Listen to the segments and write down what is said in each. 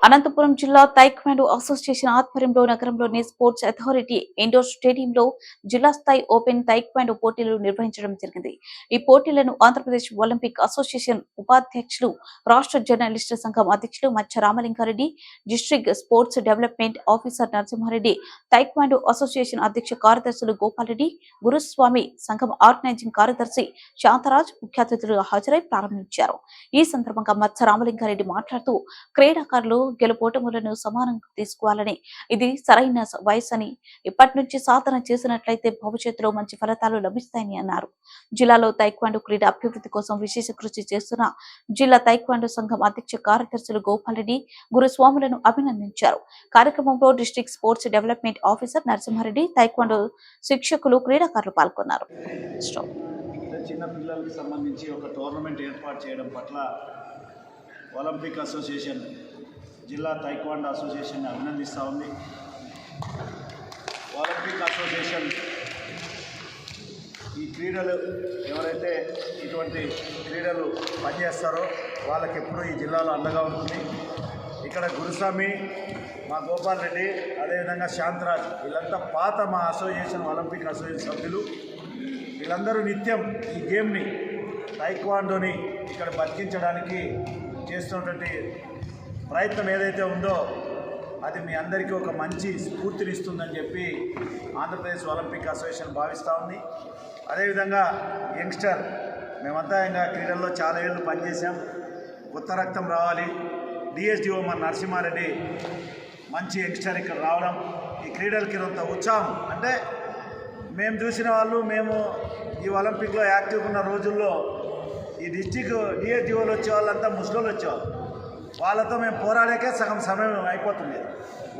అనంతపురం జిల్లా taekwondo association ఆధ్వర్యంలో నగరంలోని స్పోర్ట్స్ అథారిటీ ఇండోర్ స్టేడియంలో జిల్లా స్థాయి ఓపెన్ తైక్వాండో పోటీలు నిర్వహించడం జరిగింది. ఈ పోటీలను ఆంధ్రప్రదేశ్ ఒలింపిక్ అసోసియేషన్ ఉపాధ్యక్షులు రాష్ట్ర జర్నలిస్టుల సంఘం అధ్యక్షులు Macha Ramalinga Reddy district sports development officer Narasimha Reddy taekwondo association అధ్యక్ష కార్యదర్శులు గోపాలరెడ్డి గురుస్వామి సంఘం ఆర్గనైజింగ్ కార్యదర్శి శాంతరాజ్ ముఖ్య అతిథులుగా హాజరై ప్రారంభించారు. ఈ సందర్భంగా మత్స రామలింగారెడ్డి మాట్లాడుతూ క్రీడాకారులు గెలుపోటములను సమానంగా తీసుకోవాలని. ఇది సరైన వయసు అని ఇప్పటి నుంచి సాధన చేసినట్లయితే భవిష్యత్తులో మంచి ఫలితాలు లభిస్తాయని అన్నారు. జిల్లాలో తైక్వాండో క్రీడ అభివృద్ధి కోసం విశేష కృషి చేస్తున్న జిల్లా తైక్వాండో సంఘం అధ్యక్ష కార్యదర్శులు గోపాల్ రెడ్డి గురుస్వాములను అభినందించారు. కార్యక్రమంలో district sports development officer Narasimha Reddy taekwondo శిక్షకులు క్రీడాకారులు పాల్గొన్నారు. చిన్న పిల్లలకు సంబంధించి ఒక టోర్నమెంట్ ఏర్పాటు చేయడం పట్ల ఒలింపిక్ అసోసియేషన్ జిల్లా తైక్వాండో అసోసియేషన్ అభినందిస్తూ ఉంది. ఒలింపిక్ అసోసియేషన్ ఈ క్రీడలు ఎవరైతే ఇటువంటి క్రీడలు పనిచేస్తారో వాళ్ళకి ఎప్పుడూ ఈ జిల్లాలో అండగా ఉంటుంది. ఇక్కడ గురుస్వామి మా గోపాల్ రెడ్డి అదేవిధంగా శాంతరాజ్ వీళ్ళంతా పాత మా అసోసియేషన్ ఒలింపిక్ అసోసియేషన్ సభ్యులు. వీళ్ళందరూ నిత్యం ఈ గేమ్ని టైక్వాండోని ఇక్కడ బతికించడానికి చేస్తున్నటువంటి ప్రయత్నం ఏదైతే ఉందో అది మీ అందరికీ ఒక మంచి స్ఫూర్తినిస్తుందని చెప్పి ఆంధ్రప్రదేశ్ ఒలింపిక్ అసోసియేషన్ భావిస్తూ ఉంది. అదేవిధంగా యంగ్స్టర్ మేమంతా ఇంకా క్రీడల్లో చాలా ఏళ్ళు పనిచేసాం కొత్త రక్తం రావాలి. డిఎస్డిఓ మన నరసింహారెడ్డి మంచి యంగ్స్టర్ ఇక్కడ రావడం ఈ క్రీడలకి కొంత ఉత్సాహం అంటే మేము చూసిన వాళ్ళు మేము ఈ ఒలింపిక్లో యాక్టివ్గా ఉన్న రోజుల్లో ఈ డిస్టిక్ డిఎస్డిఓలు వచ్చే వాళ్ళంతా వచ్చేవాళ్ళు. వాళ్ళతో మేము పోరాడాకే సగం సమయం అయిపోతుంది.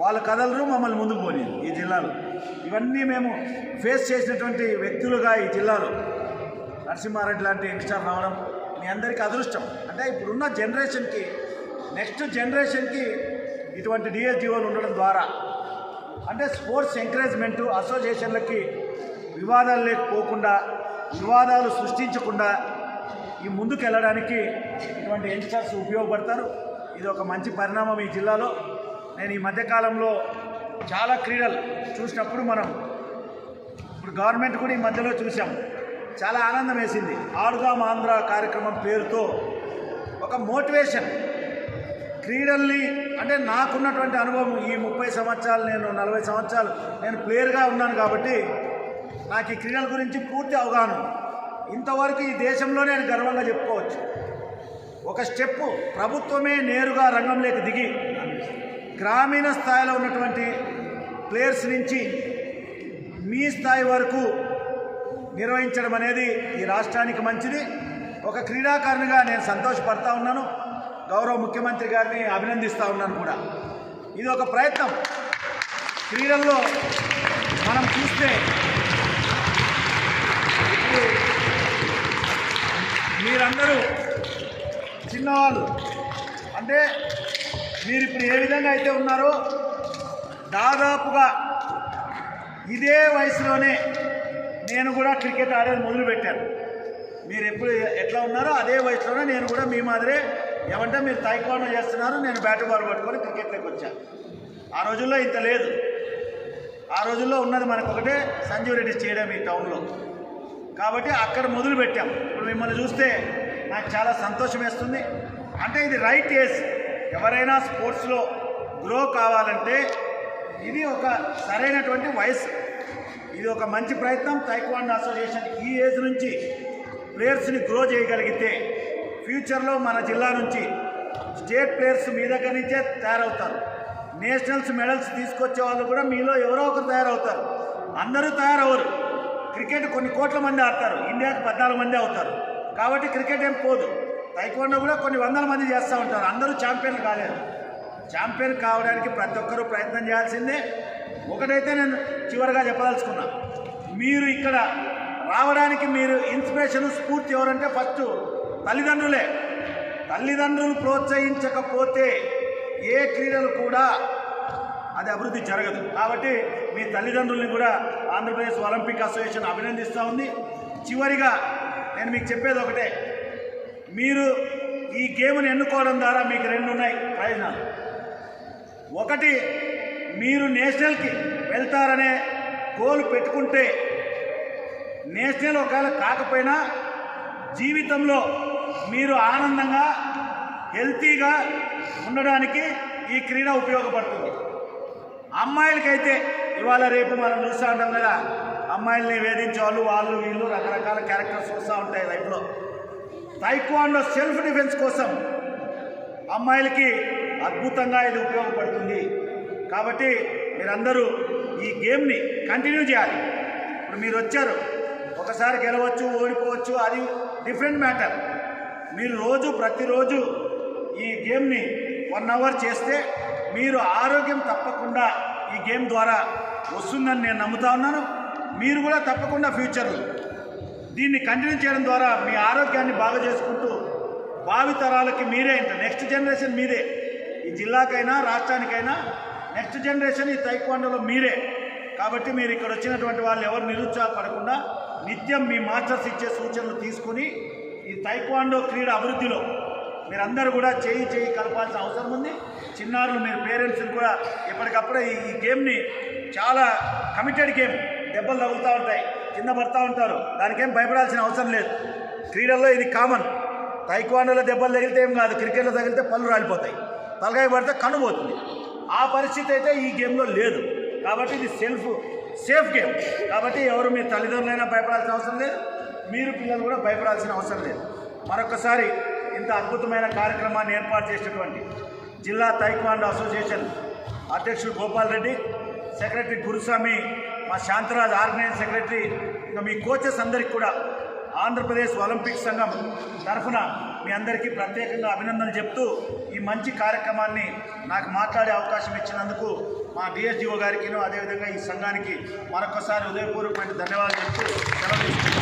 వాళ్ళు కదలరు మమ్మల్ని ముందుకు పోనీ ఈ జిల్లాలో. ఇవన్నీ మేము ఫేస్ చేసినటువంటి వ్యక్తులుగా ఈ జిల్లాలో నరసింహారెడ్డి లాంటి యంగ్స్టర్ రావడం మీ అందరికీ అదృష్టం. అంటే ఇప్పుడున్న జనరేషన్కి నెక్స్ట్ జనరేషన్కి ఇటువంటి డిఎస్డిఓలు ఉండడం ద్వారా అంటే స్పోర్ట్స్ ఎంకరేజ్మెంటు అసోసియేషన్లకి వివాదాలు లేకపోకుండా వివాదాలు సృష్టించకుండా ఈ ముందుకు వెళ్ళడానికి ఇటువంటి యంగ్స్టర్స్ ఉపయోగపడతారు. ఇది ఒక మంచి పరిణామం ఈ జిల్లాలో. నేను ఈ మధ్యకాలంలో చాలా క్రీడలు చూసినప్పుడు మనం ఇప్పుడు గవర్నమెంట్ కూడా ఈ మధ్యలో చూసాం. చాలా ఆనందం వేసింది. ఆడుదాం ఆంధ్ర కార్యక్రమం పేరుతో ఒక మోటివేషన్. క్రీడల్ని అంటే నాకున్నటువంటి అనుభవం ఈ ముప్పై సంవత్సరాలు నేను నలభై సంవత్సరాలు నేను ప్లేయర్గా ఉన్నాను కాబట్టి నాకు ఈ క్రీడల గురించి పూర్తి అవగాహన ఇంతవరకు ఈ దేశంలో నేను గర్వంగా చెప్పుకోవచ్చు. ఒక స్టెప్పు ప్రభుత్వమే నేరుగా రంగంలోకి దిగి గ్రామీణ స్థాయిలో ఉన్నటువంటి ప్లేయర్స్ నుంచి మీ స్థాయి వరకు నిర్వహించడం అనేది ఈ రాష్ట్రానికి మంచిది. ఒక క్రీడాకారునిగా నేను సంతోషపడతా ఉన్నాను. గౌరవ ముఖ్యమంత్రి గారిని అభినందిస్తూ ఉన్నాను కూడా. ఇది ఒక ప్రయత్నం. క్రీడల్లో మనం చూస్తే మీరందరూ చిన్నవాళ్ళు అంటే మీరు ఇప్పుడు ఏ విధంగా అయితే ఉన్నారో దాదాపుగా ఇదే వయసులోనే నేను కూడా క్రికెట్ ఆడేది మొదలుపెట్టాను. మీరు ఎప్పుడు ఎట్లా ఉన్నారో అదే వయసులోనే నేను కూడా మీ మాదిరే ఏమంటే మీరు తైక్వాండో చేస్తున్నారు నేను బ్యాట్ బాల్ పట్టుకొని క్రికెట్లోకి వచ్చాను ఆ రోజుల్లో ఇంత లేదు. ఆ రోజుల్లో ఉన్నది మనకు ఒకటే సంజీవ్ రెడ్డి స్టేడియం ఈ టౌన్లో కాబట్టి అక్కడ మొదలు పెట్టాం. ఇప్పుడు మిమ్మల్ని చూస్తే నాకు చాలా సంతోషం వేస్తుంది. అంటే ఇది రైట్ ఏజ్ ఎవరైనా స్పోర్ట్స్లో గ్రో కావాలంటే ఇది ఒక సరైనటువంటి వయసు. ఇది ఒక మంచి ప్రయత్నం. తైక్వాండ్ అసోసియేషన్ ఈ ఏజ్ నుంచి ప్లేయర్స్ని గ్రో చేయగలిగితే ఫ్యూచర్లో మన జిల్లా నుంచి స్టేట్ ప్లేయర్స్ మీ దగ్గర నుంచే తయారవుతారు. నేషనల్స్ మెడల్స్ తీసుకొచ్చే వాళ్ళు కూడా మీలో ఎవరో ఒకరు తయారవుతారు. అందరూ తయారవరు క్రికెట్ కొన్ని కోట్ల మంది ఆడతారు. ఇండియాకి పద్నాలుగు మంది అవుతారు. కాబట్టి క్రికెట్ ఏం పోదు. తైకోండో కూడా కొన్ని వందల మంది చేస్తూ ఉంటారు. అందరూ ఛాంపియన్లు కాలేరు ఛాంపియన్ కావడానికి ప్రతి ఒక్కరూ ప్రయత్నం చేయాల్సిందే. ఒకటైతే నేను చివరిగా చెప్పదలుచుకున్నా. మీరు ఇక్కడ రావడానికి మీరు ఇన్స్పిరేషన్ స్ఫూర్తి ఎవరంటే ఫస్ట్ తల్లిదండ్రులే. తల్లిదండ్రులు ప్రోత్సహించకపోతే ఏ క్రీడలు కూడా అది అభివృద్ధి జరగదు. కాబట్టి మీ తల్లిదండ్రుల్ని కూడా ఆంధ్రప్రదేశ్ ఒలింపిక్ అసోసియేషన్ అభినందిస్తూ ఉంది. చివరిగా నేను మీకు చెప్పేది ఒకటే. మీరు ఈ గేమ్ని ఎన్నుకోవడం ద్వారా మీకు రెండు ఉన్నాయి ప్రయోజనాలు. ఒకటి మీరు నేషనల్కి వెళ్తారనే గోల్ పెట్టుకుంటే నేషనల్ ఒకవేళ కాకపోయినా జీవితంలో మీరు ఆనందంగా హెల్తీగా ఉండడానికి ఈ క్రీడ ఉపయోగపడుతుంది. అమ్మాయిలకైతే ఇవాళ రేపు మనం చూస్తూ ఉంటాం కదా అమ్మాయిల్ని వేధించే వాళ్ళు వాళ్ళు వీళ్ళు రకరకాల క్యారెక్టర్స్ వస్తూ ఉంటాయి లైఫ్లో. తైక్వాండో సెల్ఫ్ డిఫెన్స్ కోసం అమ్మాయిలకి అద్భుతంగా ఇది ఉపయోగపడుతుంది. కాబట్టి మీరందరూ ఈ గేమ్ని కంటిన్యూ చేయాలి. ఇప్పుడు మీరు వచ్చారు ఒకసారి గెలవచ్చు ఓడిపోవచ్చు అది డిఫరెంట్ మ్యాటర్ మీరు రోజు ప్రతిరోజు ఈ గేమ్ని వన్ అవర్ చేస్తే మీరు ఆరోగ్యం తప్పకుండా ఈ గేమ్ ద్వారా వస్తుందని నేను నమ్ముతా ఉన్నాను. మీరు కూడా తప్పకుండా ఫ్యూచర్లో దీన్ని కంటిన్యూ చేయడం ద్వారా మీ ఆరోగ్యాన్ని బాగా చేసుకుంటూ భావితరాలకి మీరే ఇంట నెక్స్ట్ జనరేషన్ మీరే. ఈ జిల్లాకైనా రాష్ట్రానికైనా నెక్స్ట్ జనరేషన్ ఈ తైక్వాండోలో మీరే. కాబట్టి మీరు ఇక్కడ వచ్చినటువంటి వాళ్ళు ఎవరు నిరుత్సాహపడకుండా నిత్యం మీ మాస్టర్స్ ఇచ్చే సూచనలు తీసుకుని ఈ తైక్వాండో క్రీడ అభివృద్ధిలో మీరందరూ కూడా చేయి చేయి కలపాల్సిన అవసరం ఉంది. చిన్నారులు మీరు పేరెంట్స్ని కూడా ఎప్పటికప్పుడు ఈ ఈ గేమ్ని చాలా కమిటెడ్ గేమ్ దెబ్బలు తగులుతూ ఉంటాయి కింద పడతా ఉంటారు. దానికేం భయపడాల్సిన అవసరం లేదు. క్రీడల్లో ఇది కామన్ తైక్వాండోలో దెబ్బలు తగిలితే ఏం కాదు క్రికెట్లో తగిలితే పళ్ళు రాలిపోతాయి. తలకాయ పడితే కన్ను ఆ పరిస్థితి అయితే ఈ గేమ్లో లేదు. కాబట్టి ఇది సెల్ఫ్ సేఫ్ గేమ్ కాబట్టి ఎవరు మీ తల్లిదండ్రులైనా భయపడాల్సిన అవసరం లేదు. మీరు పిల్లలు కూడా భయపడాల్సిన అవసరం లేదు. మరొకసారి ఇంత అద్భుతమైన కార్యక్రమాన్ని ఏర్పాటు చేసినటువంటి జిల్లా తైక్వాండో అసోసియేషన్ అధ్యక్షుడు గోపాల్ రెడ్డి సెక్రటరీ గురుస్వామి మా శాంతరాజ్ ఆర్గనైజ్ సెక్రటరీ ఇంకా మీ కోచెస్ అందరికి కూడా ఆంధ్రప్రదేశ్ ఒలింపిక్ సంఘం తరఫున మీ అందరికీ ప్రత్యేకంగా అభినందనలు చెప్తూ ఈ మంచి కార్యక్రమాన్ని నాకు మాట్లాడే అవకాశం ఇచ్చినందుకు మా డిఎస్డిఓ గారికి అదేవిధంగా ఈ సంఘానికి మరొకసారి హృదయపూర్వకమైన ధన్యవాదాలు చెప్తూ సెలవు